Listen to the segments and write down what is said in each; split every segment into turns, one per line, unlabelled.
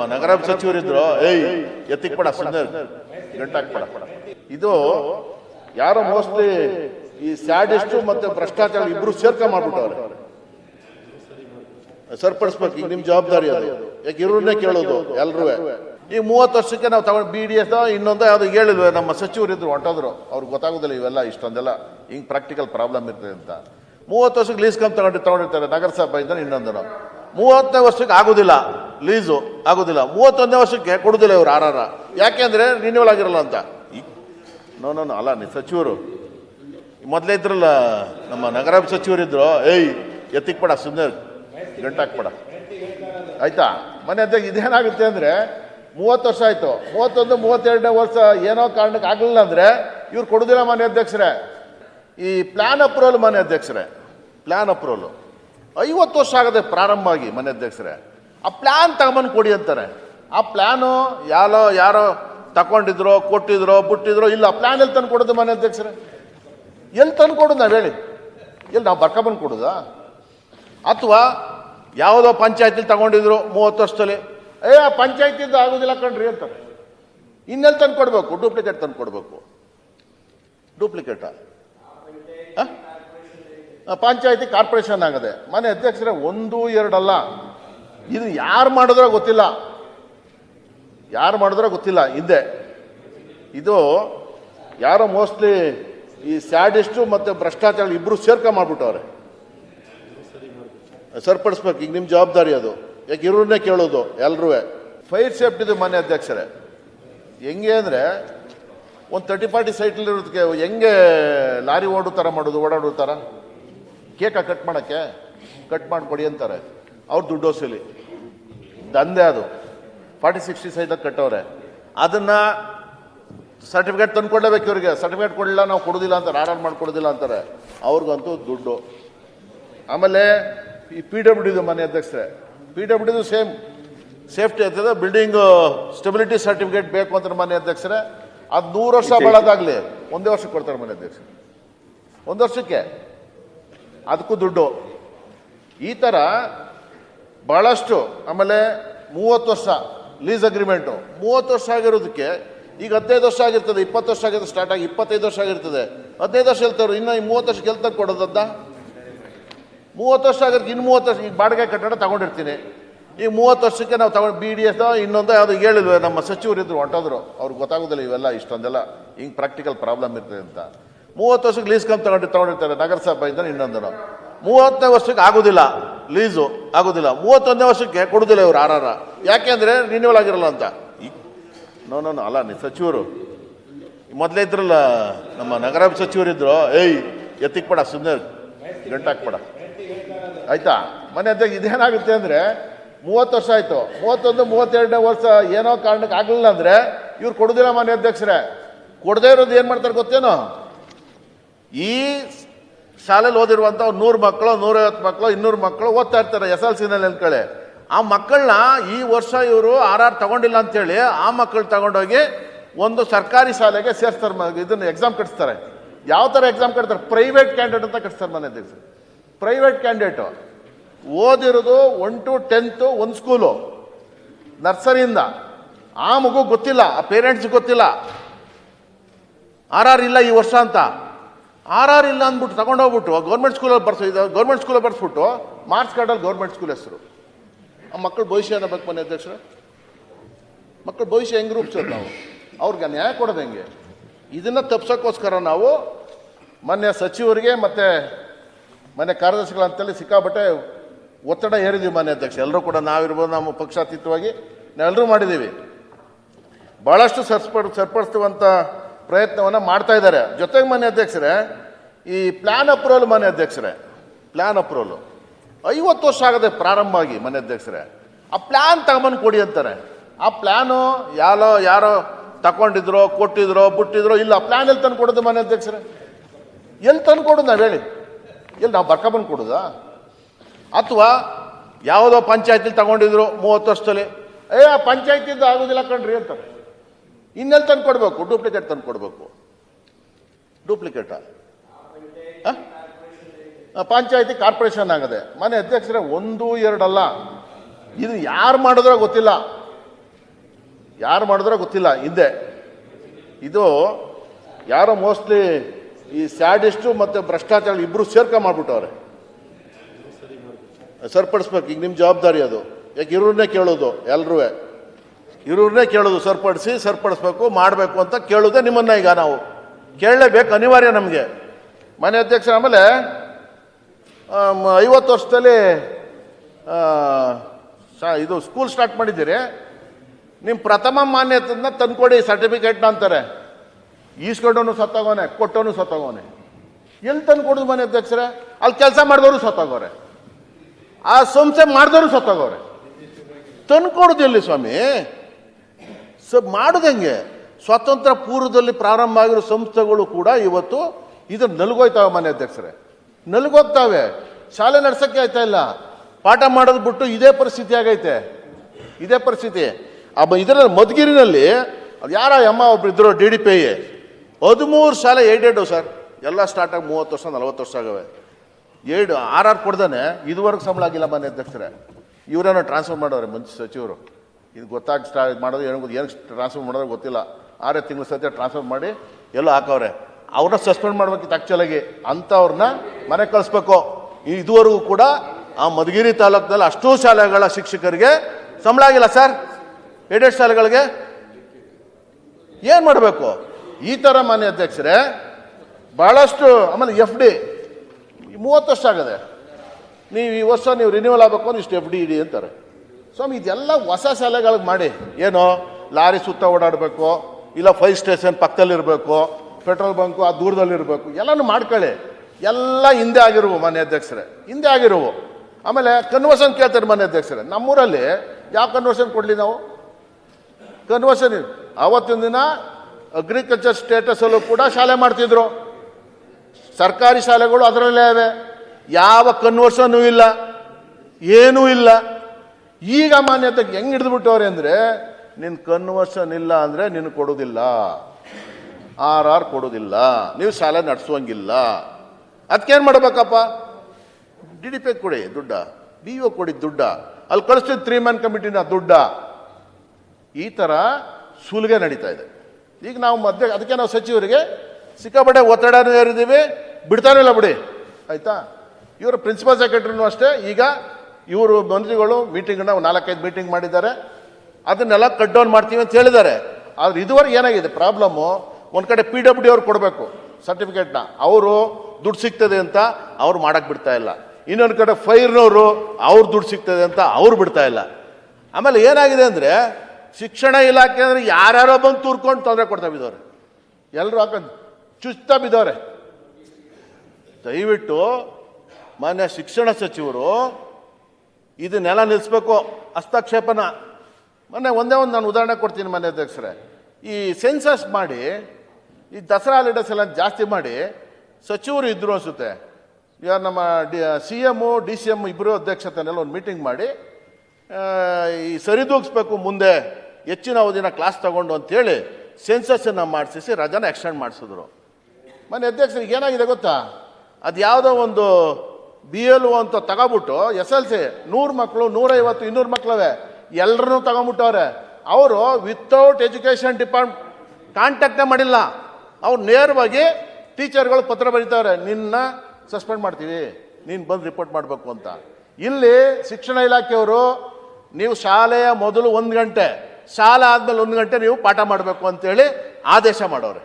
ನಗರಾಭಿವೃದ್ಧಿ ಸಚಿವರಿದ್ರು, ಏಯ್ ಎತ್ತಿಕ್ ಪಡ ಸುಂದರ್, ಗಂಟಾಕ್ಬೇಡ. ಇದು ಯಾರು ಮೋಸ್ಟ್ಲಿ ಈ ಸ್ಯಾಡಿಸ್ಟು ಮತ್ತೆ ಭ್ರಷ್ಟಾಚಾರ ಇಬ್ರು ಸೇರ್ಕ ಮಾಡ್ಬಿಟ್ಟವ್ರೆ. ಸರಿಪಡಿಸ್ಬೇಕು, ಈಗ ನಿಮ್ ಜವಾಬ್ದಾರಿ ಅದು. ಯಾಕೆ ಇವ್ರನ್ನೇ ಕೇಳೋದು ಎಲ್ರೂ ಈ ಮೂವತ್ತು ವರ್ಷಕ್ಕೆ ನಾವು ತಗೊಂಡು ಬಿ ಡಿ ಎಸ್ ಇನ್ನೊಂದು ಯಾವ್ದು ಹೇಳಿದ್ವಿ ನಮ್ಮ ಸಚಿವರಿದ್ರು, ಹೊಂಟೋದ್ರು. ಅವ್ರಿಗೆ ಗೊತ್ತಾಗೋದಿಲ್ಲ ಇವೆಲ್ಲ ಇಷ್ಟೊಂದೆಲ್ಲ. ಹಿಂಗ್ ಪ್ರಾಕ್ಟಿಕಲ್ ಪ್ರಾಬ್ಲಮ್ ಇರ್ತದೆ ಅಂತ. ಮೂವತ್ತು ವರ್ಷಕ್ಕೆ ಲೀಸ್ ಕಂಪ್ ತಗೊಂಡು, ತಗೊಂಡಿರ್ತಾರೆ ನಗರಸಭೆಯಿಂದ ಇನ್ನೊಂದು ಮೂವತ್ತನೇ ವರ್ಷಕ್ಕೆ ಆಗೋದಿಲ್ಲ. ಲೀಸು ಆಗೋದಿಲ್ಲ. ಮೂವತ್ತೊಂದನೇ ವರ್ಷಕ್ಕೆ ಕೊಡೋದಿಲ್ಲ ಇವ್ರು ಯಾಕೆ ಅಂದರೆ ರಿನ್ಯೂವಲ್ ಆಗಿರಲ್ಲ ಅಂತ. ನೋ ನೋ ಅಲ್ಲ, ನೀ ಸಚಿವರು. ಮೊದಲೇ ಇದ್ರಲ್ಲ, ನಮ್ಮ ನಗರಾಭಿವೃದ್ಧಿ ಸಚಿವರಿದ್ರು, ಏಯ್, ಎತ್ತಿಕ್ಬೇಡ ಸುಂದರ್ ಗಂಟಾಕ್ಬೇಡ. ಆಯ್ತಾ? ಮನೆ ಅಧ್ಯಕ್ಷ ಇದೇನಾಗುತ್ತೆ ಅಂದ್ರೆ, ಮೂವತ್ತು ವರ್ಷ ಆಯ್ತು. ಮೂವತ್ತೊಂದು, ಮೂವತ್ತೆರಡನೇ ವರ್ಷ ಏನೋ ಕಾರಣಕ್ಕೆ ಆಗಲಿಲ್ಲ ಅಂದ್ರೆ, ಇವ್ರು ಕೊಡೋದಿಲ್ಲ ಮನೆ ಅಧ್ಯಕ್ಷರೇ. ಈ ಪ್ಲಾನ್ ಅಪ್ರೂವಲ್ ಮನೆ ಅಧ್ಯಕ್ಷರೇ. ಪ್ಲಾನ್ ಅಪ್ರೂವಲ್ ಐವತ್ತು ವರ್ಷ ಆಗದೆ ಪ್ರಾರಂಭ ಆಗಿ ಮನೆ ಅಧ್ಯಕ್ಷರೇ. ಆ ಪ್ಲ್ಯಾನ್ ತಗೊಂಬಂದು ಕೊಡಿ ಅಂತಾರೆ. ಆ ಪ್ಲ್ಯಾನು ಯಾರೋ ಯಾರೋ ತಗೊಂಡಿದ್ರೋ ಕೊಟ್ಟಿದ್ರೋ, ಬಿಟ್ಟಿದ್ರೋ, ಇಲ್ಲ ಪ್ಲ್ಯಾನ್ ಎಲ್ಲಿ ತಂದು ಕೊಡೋದು ಮನೆ ಅಧ್ಯಕ್ಷರೇ? ಎಲ್ಲಿ ತಂದು ಕೊಡೋದು ನಾವು ಹೇಳಿ. ಎಲ್ಲಿ ನಾವು ಬರ್ಕೊಂಬಂದು ಕೊಡೋದಾ? ಅಥವಾ ಯಾವುದೋ ಪಂಚಾಯತಿಲಿ ತಗೊಂಡಿದ್ರು ಮೂವತ್ತು ವರ್ಷದಲ್ಲಿ, ಏ, ಆ ಪಂಚಾಯತಿಂದ ಆಗೋದಿಲ್ಲ ಕಣ್ರಿ ಅಂತಾರೆ. ಇನ್ನೆಲ್ಲಿ ತಂದು ಕೊಡಬೇಕು? ಡೂಪ್ಲಿಕೇಟ್ ತಂದು ಕೊಡಬೇಕು. ಡೂಪ್ಲಿಕೇಟಾ ಪಂಚಾಯತಿ ಕಾರ್ಪೊರೇಷನ್ ಆಗದೆ. ಮನೆ ಅಧ್ಯಕ್ಷರೇ, ಒಂದು ಎರಡಲ್ಲ. ಇದು ಯಾರು ಮಾಡಿದ್ರೋ ಗೊತ್ತಿಲ್ಲ. ಯಾರು ಮಾಡಿದ್ರೋ ಗೊತ್ತಿಲ್ಲ. ಹಿಂದೆ. ಇದು ಯಾರೋ ಮೋಸ್ಟ್ಲಿ ಈ ಸ್ಯಾಡಿಸ್ಟು ಮತ್ತು ಭ್ರಷ್ಟಾಚಾರ ಇಬ್ಬರು ಸೇರ್ಕ ಮಾಡಿಬಿಟ್ಟವ್ರೆ. ಸರಿಪಡಿಸ್ಬೇಕು. ಈಗ ನಿಮ್ಮ ಜವಾಬ್ದಾರಿ ಅದು. ಯಾಕೆ ಇವ್ರನ್ನೇ ಕೇಳೋದು ಎಲ್ಲರೂ ಫೈರ್ ಸೇಫ್ಟಿದು ಮನೆ ಅಧ್ಯಕ್ಷರೇ. ಹೆಂಗೆ ಅಂದರೆ ಒಂದು ತರ್ಟಿ ಫಾರ್ಟಿ ಸೈಟಲ್ಲಿರೋದಕ್ಕೆ ಹೆಂಗೆ ಲಾರಿ ಓಡೋ ಥರ ಮಾಡೋದು ಓಡಾಡೋ ಥರ ಕೇಕ ಕಟ್ ಮಾಡೋಕ್ಕೆ? ಕಟ್ ಮಾಡಿಕೊಡಿ ಅಂತಾರೆ. ಅವ್ರು ದುಡ್ಡು ವಸೂಲಿ. ದಂಧೆ ಅದು. ಫಾರ್ಟಿ ಸಿಕ್ಸ್ಟಿ ಸೈಟಾಗಿ ಕಟ್ಟವ್ರೆ. ಅದನ್ನು ಸರ್ಟಿಫಿಕೇಟ್ ತಂದು ಕೊಡಲೇಬೇಕು ಇವ್ರಿಗೆ. ಸರ್ಟಿಫಿಕೇಟ್ ಕೊಡಲಿಲ್ಲ ನಾವು ಕೊಡೋದಿಲ್ಲ ಅಂತಾರೆ ಆರ್ ಆರ್ ಮಾಡ್ಕೊಡೋದಿಲ್ಲ ಅಂತಾರೆ. ಅವ್ರಿಗಂತೂ ದುಡ್ಡು. ಆಮೇಲೆ ಈ ಪಿ ಡಬ್ಲ್ಯೂ ಡಿದು ಮನೆ ಅಧ್ಯಕ್ಷರೆ. ಪಿ ಡಬ್ಲ್ಯೂ ಡಿದು ಸೇಮ್ ಸೇಫ್ಟಿ ಇರ್ತದೆ. ಬಿಲ್ಡಿಂಗ್ ಸ್ಟೆಬಿಲಿಟಿ ಸರ್ಟಿಫಿಕೇಟ್ ಬೇಕು ಅಂತ ಮನೆ ಅಧ್ಯಕ್ಷರೇ. ಅದು ನೂರು ವರ್ಷ ಬಳೋದಾಗಲಿ ಒಂದೇ ವರ್ಷಕ್ಕೆ ಕೊಡ್ತಾರೆ ಮನೆ ಅಧ್ಯಕ್ಷರು. ಒಂದು ವರ್ಷಕ್ಕೆ. ಅದಕ್ಕೂ ದುಡ್ಡು. ಈ ಥರ ಭಾಳಷ್ಟು ಆಮೇಲೆ ಮೂವತ್ತು ವರ್ಷ ಲೀಸ್ ಅಗ್ರಿಮೆಂಟು ಮೂವತ್ತು ವರ್ಷ ಆಗಿರೋದಕ್ಕೆ ಈಗ ಹದಿನೈದು ವರ್ಷ ಆಗಿರ್ತದೆ, ಇಪ್ಪತ್ತು ವರ್ಷ ಆಗಿರ್ತದೆ ಸ್ಟಾರ್ಟ್ ಆಗಿ ಇಪ್ಪತ್ತೈದು ವರ್ಷ ಆಗಿರ್ತದೆ. ಹದಿನೈದು ವರ್ಷ ಹೇಳ್ತಾರೆ ಇನ್ನು ಈ ಮೂವತ್ತು ವರ್ಷ ಎಲ್ಲಿ ಕೊಡೋದಂತ? ಮೂವತ್ತು ವರ್ಷ ಆಗಿರೋದು ಇನ್ನು ಮೂವತ್ತು ವರ್ಷ, ಈಗ ಬಾಡಿಗೆ ಕಟ್ಟಡ ತಗೊಂಡಿರ್ತೀನಿ. ಈಗ ಮೂವತ್ತು ವರ್ಷಕ್ಕೆ ನಾವು ತಗೊಂಡು ಬಿ ಡಿ ಎಸ್ ಇನ್ನೊಂದು ಯಾವುದು ಹೇಳಿಲ್ವೇ, ನಮ್ಮ ಸಚಿವರು ಇದ್ರು ಹೊಂಟೋದ್ರು. ಅವ್ರಿಗೆ ಗೊತ್ತಾಗೋದಿಲ್ಲ ಇವೆಲ್ಲ, ಇಷ್ಟೊಂದೆಲ್ಲ. ಹಿಂಗೆ ಪ್ರಾಕ್ಟಿಕಲ್ ಪ್ರಾಬ್ಲಮ್ ಇರ್ತದೆ ಅಂತ. ಮೂವತ್ತು ವರ್ಷಕ್ಕೆ ಲೀಸ್ ಕಮ್ ತಗೊಂಡು, ತಗೊಂಡಿರ್ತಾರೆ ನಗರಸಭೆಯಿಂದ ಇನ್ನೊಂದು ಮೂವತ್ತನೇ ವರ್ಷಕ್ಕೆ ಆಗೋದಿಲ್ಲ, ಲೀಸು ಆಗೋದಿಲ್ಲ. ಮೂವತ್ತೊಂದನೇ ವರ್ಷಕ್ಕೆ ಕೊಡೋದಿಲ್ಲ ಇವ್ರು ಯಾಕೆ ಅಂದರೆ ರಿನ್ಯೂವಲ್ ಆಗಿರಲ್ಲ ಅಂತ ನೋ ನೋ ಅಲ್ಲ, ನೀ ಸಚಿವರು. ಮೊದಲೇ ಇದ್ರಲ್ಲ, ನಮ್ಮ ಸಚಿವರು ಸಚಿವರಿದ್ರು, ಏಯ್ ಎತ್ತಿಕ್ ಪಡ ಸುಂದರ್ ಗಂಟಾಕ್ಬೇಡ. ಆಯ್ತಾ? ಮನೆ ಅಧ್ಯಕ್ಷ ಇದೇನಾಗುತ್ತೆ ಅಂದರೆ, ಮೂವತ್ತು ವರ್ಷ ಆಯಿತು. ಮೂವತ್ತೊಂದು, ಮೂವತ್ತೆರಡನೇ ವರ್ಷ ಏನೋ ಕಾರಣಕ್ಕೆ ಆಗಲಿಲ್ಲ ಅಂದರೆ, ಇವ್ರು ಕೊಡೋದಿಲ್ಲ ಮನೆ ಅಧ್ಯಕ್ಷರೇ. ಕೊಡದೇ ಇರೋದು ಏನು ಮಾಡ್ತಾರೆ ಗೊತ್ತೇನೋ? ಈ ಶಾಲೆಯಲ್ಲಿ ಓದಿರುವಂಥ ನೂರು ಮಕ್ಕಳು, ನೂರೈವತ್ತು ಮಕ್ಕಳು, ಇನ್ನೂರು ಮಕ್ಕಳು ಓದ್ತಾ ಇರ್ತಾರೆ ಎಸ್ ಎಲ್ ಸಿನಲ್ಲಿ ಅಂದ್ಕೊಳ್ಳಿ. ಆ ಮಕ್ಕಳನ್ನ ಈ ವರ್ಷ ಇವರು ಆರ್ ಆರ್ ತಗೊಂಡಿಲ್ಲ ಅಂತೇಳಿ ಆ ಮಕ್ಕಳು ತಗೊಂಡೋಗಿ ಒಂದು ಸರ್ಕಾರಿ ಶಾಲೆಗೆ ಸೇರಿಸ್ತಾರೆ ಇದನ್ನು ಎಕ್ಸಾಮ್ ಕಟ್ಸ್ತಾರೆ. ಯಾವ ಥರ ಎಕ್ಸಾಮ್ ಕಟ್ತಾರೆ? ಪ್ರೈವೇಟ್ ಕ್ಯಾಂಡಿಡೇಟ್ ಅಂತ ಕಟ್ಸ್ತಾರೆ ಮನೆ ದಿವಸ ಪ್ರೈವೇಟ್ ಕ್ಯಾಂಡಿಡೇಟು ಓದಿರೋದು ಒನ್ ಟು ಟೆಂತು ಒಂದು ಸ್ಕೂಲು ನರ್ಸರಿಯಿಂದ. ಆ ಮಗು ಗೊತ್ತಿಲ್ಲ, ಆ ಪೇರೆಂಟ್ಸ್ ಗೊತ್ತಿಲ್ಲ. ಆರ್ ಆರ್ ಇಲ್ಲ ಈ ವರ್ಷ ಅಂತ. ಆರ್ ಆರ್ ಇಲ್ಲ ಅಂದ್ಬಿಟ್ಟು ತಗೊಂಡೋಗ್ಬಿಟ್ಟು ಗೌರ್ಮೆಂಟ್ ಸ್ಕೂಲಲ್ಲಿ ಬರ್ಸೋ, ಇದು ಗೌರ್ಮೆಂಟ್ ಸ್ಕೂಲಲ್ಲಿ ಬರ್ಸ್ಬಿಟ್ಟು ಮಾರ್ಕ್ಸ್ ಕಾರ್ಡಲ್ಲಿ ಗೌರ್ಮೆಂಟ್ ಸ್ಕೂಲ್ ಹೆಸರು. ಆ ಮಕ್ಕಳು ಭವಿಷ್ಯ ಅನ್ನಬೇಕು ಮನೆ ಅಧ್ಯಕ್ಷರು. ಮಕ್ಕಳ ಭವಿಷ್ಯ ಹೆಂಗೆ ರೂಪಿಸೋದು ನಾವು? ಅವ್ರಿಗೆ ನ್ಯಾಯ ಕೊಡೋದು ಹೆಂಗೆ? ಇದನ್ನು ತಪ್ಸೋಕ್ಕೋಸ್ಕರ ನಾವು ಮೊನ್ನೆ ಸಚಿವರಿಗೆ ಮತ್ತು ಮನೆ ಕಾರ್ಯದರ್ಶಿಗಳಂತೇಳಿ ಸಿಕ್ಕಾಬಟ್ಟೆ ಒತ್ತಡ ಹೇರಿದ್ದೀವಿ ಮನೆ ಅಧ್ಯಕ್ಷ. ಎಲ್ಲರೂ ಕೂಡ ನಾವಿರ್ಬೋದು, ನಮ್ಮ ಪಕ್ಷಾತೀತವಾಗಿ ನಾವೆಲ್ಲರೂ ಮಾಡಿದ್ದೀವಿ ಭಾಳಷ್ಟು ಸರ್ಪಡ್ ಸರಿಪಡಿಸುವಂಥ ಪ್ರಯತ್ನವನ್ನು ಮಾಡ್ತಾ ಇದ್ದಾರೆ. ಜೊತೆಗೆ ಮನೆ ಅಧ್ಯಕ್ಷರೇ, ಈ ಪ್ಲ್ಯಾನ್ ಅಪ್ರೂವಲ್ ಮನೆ ಅಧ್ಯಕ್ಷರೇ ಪ್ಲ್ಯಾನ್ ಅಪ್ರೂವಲ್ ಐವತ್ತು ವರ್ಷ ಆಗದೆ ಪ್ರಾರಂಭ ಆಗಿ ಮನೆ ಅಧ್ಯಕ್ಷರೇ, ಆ ಪ್ಲ್ಯಾನ್ ತಗೊಂಬಂದು ಕೊಡಿ ಅಂತಾರೆ. ಆ ಪ್ಲ್ಯಾನು ಯಾರೋ ಯಾರೋ ತಗೊಂಡಿದ್ರೋ, ಕೊಟ್ಟಿದ್ರೋ, ಬಿಟ್ಟಿದ್ರೋ, ಇಲ್ಲ ಪ್ಲ್ಯಾನ್ ಎಲ್ಲಿ ತಂದು ಕೊಡೋದು ಮನೆ ಅಧ್ಯಕ್ಷರೇ? ಎಲ್ಲಿ ತಂದು ಕೊಡೋದು ನಾವು ಹೇಳಿ. ಎಲ್ಲಿ ನಾವು ಬರ್ಕೊಂಬಂದು ಕೊಡೋದಾ? ಅಥವಾ ಯಾವುದೋ ಪಂಚಾಯತಿಲಿ ತಗೊಂಡಿದ್ರು ಮೂವತ್ತು ವರ್ಷದಲ್ಲಿ, ಏ, ಆ ಪಂಚಾಯತಿಂದ ಆಗೋದಿಲ್ಲ ಕಣ್ರಿ ಅಂತಾರೆ. ಇನ್ನೆಲ್ಲಿ ತಂದು ಕೊಡಬೇಕು? ಡೂಪ್ಲಿಕೇಟ್ ತಂದು ಕೊಡಬೇಕು. ಡೂಪ್ಲಿಕೇಟಾ ಪಂಚಾಯತಿ ಕಾರ್ಪೊರೇಷನ್ ಆಗದೆ. ಮನೆ ಅಧ್ಯಕ್ಷರೇ ಒಂದು ಎರಡಲ್ಲ. ಇದು ಯಾರು ಮಾಡಿದ್ರೋ ಗೊತ್ತಿಲ್ಲ. ಯಾರು ಮಾಡಿದ್ರೋ ಗೊತ್ತಿಲ್ಲ. ಹಿಂದೆ ಇದು ಯಾರೋ ಮೋಸ್ಟ್ಲಿ ಈ ಸ್ಯಾಡಿಸ್ಟು ಮತ್ತು ಭ್ರಷ್ಟಾಚಾರ ಇಬ್ಬರು ಸೇರ್ಕ ಮಾಡಿಬಿಟ್ಟವ್ರೆ. ಸರಿಪಡಿಸ್ಬೇಕು. ಈಗ ನಿಮ್ಮ ಜವಾಬ್ದಾರಿ ಅದು. ಯಾಕೆ ಇವ್ರನ್ನೇ ಕೇಳೋದು? ಎಲ್ರೂ ಇವ್ರನ್ನೇ ಕೇಳೋದು ಸರಿಪಡಿಸಿ ಸರಿಪಡಿಸ್ಬೇಕು ಮಾಡಬೇಕು ಅಂತ ಕೇಳೋದೇ ನಿಮ್ಮನ್ನ ಈಗ ನಾವು. ಕೇಳಲೇಬೇಕು ಅನಿವಾರ್ಯ ನಮಗೆ. ಮನೆ ಅಧ್ಯಕ್ಷ ಆಮೇಲೆ ಆಮ್, ಐವತ್ತು ವರ್ಷದಲ್ಲಿ ಇದು ಸ್ಕೂಲ್ ಸ್ಟಾರ್ಟ್ ಮಾಡಿದ್ದೀರಿ. ನಿಮ್ಮ ಪ್ರಥಮ ಮಾನ್ಯತೆಯನ್ನ ತಂದುಕೊಡಿ ಸರ್ಟಿಫಿಕೇಟ್ನ ಅಂತಾರೆ. ಈಸ್ಕೊಂಡವನು ಸತ್ತೋಗೋನೆ ಕೊಟ್ಟವನು ಸತ್ತೋಗೋನೆ ಎಲ್ಲಿ ತಂದು ಕೊಡೋದು ಮನೆ ಅಧ್ಯಕ್ಷರೇ? ಅಲ್ಲಿ ಕೆಲಸ ಮಾಡಿದವರು ಸತ್ತೋಗೋರೆ ಆ ಸಂಸ್ಥೆ ಮಾಡಿದವರು ಸತ್ತೋಗೋರೆ ತಂದು ಕೊಡೋದು ಎಲ್ಲಿ ಸ್ವಾಮಿ? ಸ ಮಾಡೋದಂಗೆ. ಸ್ವಾತಂತ್ರ್ಯ ಪೂರ್ವದಲ್ಲಿ ಪ್ರಾರಂಭ ಆಗಿರೋ ಸಂಸ್ಥೆಗಳು ಕೂಡ ಇವತ್ತು ಇದು ನಲ್ಗೋಯ್ತಾವೆ ಮನೆ ಅಧ್ಯಕ್ಷರೇ. ನಲ್ಗೋಗ್ತಾವೆ. ಶಾಲೆ ನಡ್ಸೋಕ್ಕೆ ಆಯ್ತಾ ಇಲ್ಲ. ಪಾಠ ಮಾಡೋದು ಬಿಟ್ಟು ಇದೇ ಪರಿಸ್ಥಿತಿ ಆಗೈತೆ. ಇದೇ ಪರಿಸ್ಥಿತಿ. ಆ ಇದರಲ್ಲಿ ಮಧುಗಿರಿನಲ್ಲಿ ಅದು ಯಾರ ಅಮ್ಮ ಒಬ್ರು ಇದ್ರು ಡಿ ಡಿ ಪಿ ಹದಿಮೂರು ಶಾಲೆ ಏಡೆಡು ಸರ್. ಎಲ್ಲ ಸ್ಟಾರ್ಟ್ ಆಗಿ ಮೂವತ್ತು ವರ್ಷ, ನಲ್ವತ್ತು ವರ್ಷ ಆಗವೆ. ಏಡು ಆರ್ ಆರ್ ಕೊಡ್ದಾನೆ. ಇದುವರೆಗೂ ಸಂಬಳ ಆಗಿಲ್ಲ ಮನೆ ಅಧ್ಯಕ್ಷರೇ. ಇವರೇನೋ ಟ್ರಾನ್ಸ್ಫರ್ ಮಾಡೋರೆ ಮಂತ್ರಿ ಸಚಿವರು. ಇದು ಗೊತ್ತಾಗಿ ಸ್ಟಾ ಮಾಡೋದು, ಏನು ಏನು ಟ್ರಾನ್ಸ್ಫರ್ ಮಾಡೋದು ಗೊತ್ತಿಲ್ಲ. ಆರೇ ತಿಂಗಳು ಸದ್ಯ ಟ್ರಾನ್ಸ್ಫರ್ ಮಾಡಿ ಎಲ್ಲೋ ಹಾಕವ್ರೆ. ಅವ್ರನ್ನ ಸಸ್ಪೆಂಡ್ ಮಾಡ್ಬೇಕಿತ್ತು ಆ್ಯಕ್ಚುಲಾಗಿ ಅಂಥವ್ರನ್ನ ಮನೆ ಕಳಿಸ್ಬೇಕು. ಇದುವರೆಗೂ ಕೂಡ ಆ ಮಧುಗಿರಿ ತಾಲೂಕಿನಲ್ಲಿ ಅಷ್ಟೂ ಶಾಲೆಗಳ ಶಿಕ್ಷಕರಿಗೆ ಸಂಬಳ ಆಗಿಲ್ಲ ಸರ್. ಎಡೆಡ್ ಶಾಲೆಗಳಿಗೆ. ಏನು ಮಾಡಬೇಕು? ಈ ಥರ ಮಾನ್ಯ ಅಧ್ಯಕ್ಷರೇ ಭಾಳಷ್ಟು ಆಮೇಲೆ ಎಫ್ ಡಿ ಮೂವತ್ತು ವರ್ಷ ಆಗದೆ. ನೀವು ಈ ವರ್ಷ ನೀವು ರಿನ್ಯೂವಲ್ ಆಗಬೇಕು ಅಂದ್ರೆ ಇಷ್ಟು ಎಫ್ ಡಿ ಇಡಿ ಅಂತಾರೆ. ಸ್ವಾಮಿ, ಇದೆಲ್ಲ ಹೊಸ ಶಾಲೆಗಳಿಗೆ ಮಾಡಿ. ಏನು, ಲಾರಿ ಸುತ್ತ ಓಡಾಡಬೇಕು, ಇಲ್ಲ ಫೈರ್ ಸ್ಟೇಷನ್ ಪಕ್ಕದಲ್ಲಿರಬೇಕು ಪೆಟ್ರೋಲ್ ಬಂಕು ಆ ದೂರದಲ್ಲಿರಬೇಕು, ಎಲ್ಲನೂ ಮಾಡ್ಕೊಳ್ಳಿ. ಎಲ್ಲ ಹಿಂದೆ ಆಗಿರುವು ಮನೆ ಅಧ್ಯಕ್ಷರೇ, ಹಿಂದೆ ಆಗಿರುವು. ಆಮೇಲೆ ಕನ್ವರ್ಷನ್ ಕೇಳ್ತಾರೆ ಮನೆ ಅಧ್ಯಕ್ಷರೇ. ನಮ್ಮೂರಲ್ಲಿ ಯಾವ ಕನ್ವರ್ಷನ್ ಕೊಡಲಿ ನಾವು? ಕನ್ವರ್ಷನ್ ಆವತ್ತಿನ ದಿನ ಅಗ್ರಿಕಲ್ಚರ್ ಸ್ಟೇಟಸಲ್ಲೂ ಕೂಡ ಶಾಲೆ ಮಾಡ್ತಿದ್ರು. ಸರ್ಕಾರಿ ಶಾಲೆಗಳು ಅದರಲ್ಲೇ ಇವೆ. ಯಾವ ಕನ್ವರ್ಷನೂ ಇಲ್ಲ. ಏನೂ ಇಲ್ಲ. ಈಗ ಮಾನ್ಯತೆ ಹೆಂಗೆ ಹಿಡಿದ್ಬಿಟ್ಟವ್ರೆ ಅಂದರೆ ನಿನ್ನ ಕನ್ವರ್ಷನ್ ಇಲ್ಲ ಅಂದರೆ ನಿನ್ನ ಕೊಡೋದಿಲ್ಲ. ಆರ್ ಆರ್ ಕೊಡೋದಿಲ್ಲ. ನೀವು ಶಾಲೆ ನಡೆಸುವಂಗಿಲ್ಲ ಅದಕ್ಕೇನು ಮಾಡ್ಬೇಕಪ್ಪ? ಡಿ ಡಿ ಪಿ ಕೊಡಿ ದುಡ್ಡ. ಬಿ ಒ ಕೊಡಿ ದುಡ್ಡ. ಅಲ್ಲಿ ಕಳಿಸ್ತೀವಿ ತ್ರೀ ಮ್ಯಾನ್ ಕಮಿಟಿನ ದುಡ್ಡ. ಈ ಥರ ಸುಲಿಗೆ ನಡೀತಾ ಇದೆ. ಈಗ ನಾವು ಮಧ್ಯ, ಅದಕ್ಕೆ ನಾವು ಸಚಿವರಿಗೆ ಸಿಕ್ಕಾಪಟ್ಟೆ ಒತ್ತಡನೂ ಏರಿದ್ದೀವಿ ಬಿಡ್ತಾನೂ ಇಲ್ಲ ಬಿಡಿ. ಆಯಿತಾ? ಇವರು ಪ್ರಿನ್ಸಿಪಲ್ ಸೆಕ್ರೆಟರಿನೂ ಅಷ್ಟೇ. ಈಗ ಇವರು ಮಂತ್ರಿಗಳು ಮೀಟಿಂಗ್ನ ನಾಲ್ಕೈದು ಮೀಟಿಂಗ್ ಮಾಡಿದ್ದಾರೆ. ಅದನ್ನೆಲ್ಲ ಕಟ್ ಡೌನ್ ಮಾಡ್ತೀವಿ ಅಂತ ಹೇಳಿದ್ದಾರೆ. ಆದ್ರೆ ಇದುವರೆಗೆ ಏನಾಗಿದೆ? ಪ್ರಾಬ್ಲಮ್ಮು ಒಂದು ಕಡೆ ಪಿ ಡಬ್ಲ್ಯೂ ಅವ್ರು ಕೊಡಬೇಕು ಸರ್ಟಿಫಿಕೇಟ್ನ. ಅವರು ದುಡ್ಡು ಸಿಗ್ತದೆ ಅಂತ ಅವ್ರು ಮಾಡಕ್ಕೆ ಬಿಡ್ತಾ ಇಲ್ಲ. ಇನ್ನೊಂದು ಕಡೆ ಫೈರ್ನವರು ಅವ್ರು ದುಡ್ಡು ಸಿಗ್ತದೆ ಅಂತ ಅವ್ರು ಬಿಡ್ತಾ ಇಲ್ಲ. ಆಮೇಲೆ ಏನಾಗಿದೆ ಅಂದರೆ ಶಿಕ್ಷಣ ಇಲಾಖೆ ಅಂದರೆ ಯಾರ್ಯಾರೋ ಬಂದು ತೂರ್ಕೊಂಡು ತೊಂದರೆ ಕೊಡ್ತಾ ಬಿದ್ದವ್ರೆ. ಎಲ್ಲರೂ ಹಾಕೊಂಡು ಚುಚ್ತಾ ಬಿದ್ದವ್ರೆ. ದಯವಿಟ್ಟು ಮಾನ್ಯ ಶಿಕ್ಷಣ ಸಚಿವರು ಇದನ್ನೆಲ್ಲ ನಿಲ್ಲಿಸ್ಬೇಕು. ಹಸ್ತಕ್ಷೇಪನ. ಮೊನ್ನೆ ಒಂದೇ ಒಂದು ನಾನು ಉದಾಹರಣೆ ಕೊಡ್ತೀನಿ ಮನೆ ಅಧ್ಯಕ್ಷರೇ. ಈ ಸೆನ್ಸಸ್ ಮಾಡಿ, ಈ ದಸರಾ ಹಾಲಿಡೇಸ್ ಎಲ್ಲ ಜಾಸ್ತಿ ಮಾಡಿ, ಸಚಿವರು ಇದ್ದರು ಅನಿಸುತ್ತೆ. ಈಗ ನಮ್ಮ D C M D C M ಇಬ್ಬರು ಅಧ್ಯಕ್ಷತೆನೆಲ್ಲ ಒಂದು ಮೀಟಿಂಗ್ ಮಾಡಿ ಈ ಸರಿದೂಗಿಸ್ಬೇಕು ಮುಂದೆ, ಹೆಚ್ಚಿನ ಅವಧಿನ ಕ್ಲಾಸ್ ತಗೊಂಡು ಅಂತೇಳಿ ಸೆನ್ಸಸ್ಸನ್ನು ಮಾಡಿಸಿ ರಜಾನ ಎಕ್ಸ್ಟೆಂಡ್ ಮಾಡಿಸಿದ್ರು. ಮನೆ ಅಧ್ಯಕ್ಷರಿಗೆ ಏನಾಗಿದೆ ಗೊತ್ತಾ? ಅದು ಯಾವುದೋ ಒಂದು ಬಿ ಎಲ್ ಒ ಅಂತ ತಗೊಬಿಟ್ಟು ಎಸ್ ಎಲ್ ಸಿ ನೂರು ಮಕ್ಕಳು ನೂರೈವತ್ತು, ಇನ್ನೂರು ಮಕ್ಕಳವೇ ಎಲ್ಲರನ್ನೂ ತಗೊಂಬಿಟ್ಟವ್ರೆ. ಅವರು ವಿತೌಟ್ ಎಜುಕೇಷನ್ ಡಿಪಾರ್ಟ್ ಕಾಂಟ್ಯಾಕ್ಟೇ ಮಾಡಿಲ್ಲ. ಅವ್ರು ನೇರವಾಗಿ ಟೀಚರ್ಗಳು ಪತ್ರ ಬರೀತಾವ್ರೆ, ನಿನ್ನ ಸಸ್ಪೆಂಡ್ ಮಾಡ್ತೀವಿ, ನೀನು ಬಂದು ರಿಪೋರ್ಟ್ ಮಾಡಬೇಕು ಅಂತ. ಇಲ್ಲಿ ಶಿಕ್ಷಣ ಇಲಾಖೆಯವರು, ನೀವು ಶಾಲೆಯ ಮೊದಲು ಒಂದು ಗಂಟೆ, ಶಾಲೆ ಆದಮೇಲೆ ಒಂದು ಗಂಟೆ ನೀವು ಪಾಠ ಮಾಡಬೇಕು ಅಂತೇಳಿ ಆದೇಶ ಮಾಡೋರೆ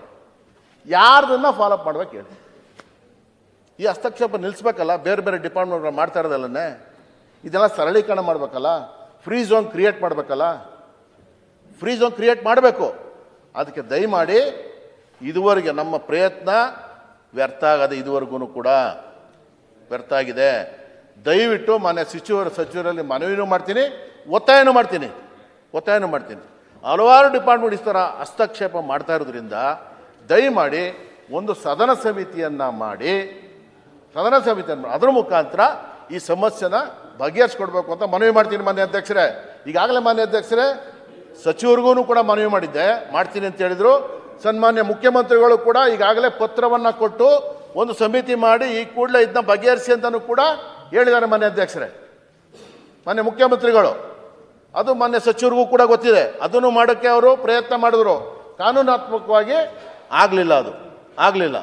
ಯಾರ್ದನ್ನ ಫಾಲೋಅಪ್ ಮಾಡ್ಬೇಕು ಹೇಳಿ. ಈ ಹಸ್ತಕ್ಷೇಪ ನಿಲ್ಲಿಸ್ಬೇಕಲ್ಲ ಬೇರೆ ಬೇರೆ ಡಿಪಾರ್ಟ್ಮೆಂಟ್ಗಳು ಮಾಡ್ತಾ ಇರೋದಲ್ಲೇ ಇದೆಲ್ಲ ಸರಳೀಕರಣ ಮಾಡಬೇಕಲ್ಲ? ಫ್ರೀ ಝೋನ್ ಕ್ರಿಯೇಟ್ ಮಾಡಬೇಕಲ್ಲ? ಫ್ರೀ ಝೋನ್ ಕ್ರಿಯೇಟ್ ಮಾಡಬೇಕು. ಅದಕ್ಕೆ ದಯಮಾಡಿ ಇದುವರೆಗೆ ನಮ್ಮ ಪ್ರಯತ್ನ ವ್ಯರ್ಥ ಆಗದೆ ಇದುವರೆಗೂ ಕೂಡ ವ್ಯರ್ಥ ಆಗಿದೆ. ದಯವಿಟ್ಟು ಮನೆ ಸಚಿವರ ಸಚಿವರಲ್ಲಿ ಮನವಿನೂ ಮಾಡ್ತೀನಿ, ಒತ್ತಾಯನೂ ಮಾಡ್ತೀನಿ ಒತ್ತಾಯನೂ ಮಾಡ್ತೀನಿ. ಹಲವಾರು ಡಿಪಾರ್ಟ್ಮೆಂಟ್ ಈ ಥರ ಹಸ್ತಕ್ಷೇಪ ಮಾಡ್ತಾ ಇರೋದ್ರಿಂದ ದಯಮಾಡಿ ಒಂದು ಸದನ ಸಮಿತಿಯನ್ನು ಮಾಡಿ ಸದನ ಸಮಿತಿ ಅದರ ಮುಖಾಂತರ ಈ ಸಮಸ್ಯೆನ ಬಗೆಹರಿಸ್ಕೊಡ್ಬೇಕು ಅಂತ ಮನವಿ ಮಾಡ್ತೀನಿ ಮಾನ್ಯ ಅಧ್ಯಕ್ಷರೇ. ಈಗಾಗಲೇ ಮಾನ್ಯ ಅಧ್ಯಕ್ಷರೇ, ಸಚಿವರಿಗೂ ಕೂಡ ಮನವಿ ಮಾಡಿದ್ದೆ, ಮಾಡ್ತೀನಿ ಅಂತ ಹೇಳಿದ್ರು. ಸನ್ಮಾನ್ಯ ಮುಖ್ಯಮಂತ್ರಿಗಳು ಕೂಡ ಈಗಾಗಲೇ ಪತ್ರವನ್ನು ಕೊಟ್ಟು ಒಂದು ಸಮಿತಿ ಮಾಡಿ ಈ ಕೂಡಲೇ ಇದನ್ನ ಬಗೆಹರಿಸಿ ಅಂತಲೂ ಕೂಡ ಹೇಳಿದ್ದಾರೆ ಮಾನ್ಯ ಅಧ್ಯಕ್ಷರೇ. ಮಾನ್ಯ ಮುಖ್ಯಮಂತ್ರಿಗಳು, ಅದು ಮಾನ್ಯ ಸಚಿವರಿಗೂ ಕೂಡ ಗೊತ್ತಿದೆ. ಅದನ್ನು ಮಾಡೋಕ್ಕೆ ಅವರು ಪ್ರಯತ್ನ ಮಾಡಿದ್ರು. ಕಾನೂನಾತ್ಮಕವಾಗಿ ಆಗಲಿಲ್ಲ ಅದು. ಆಗಲಿಲ್ಲ.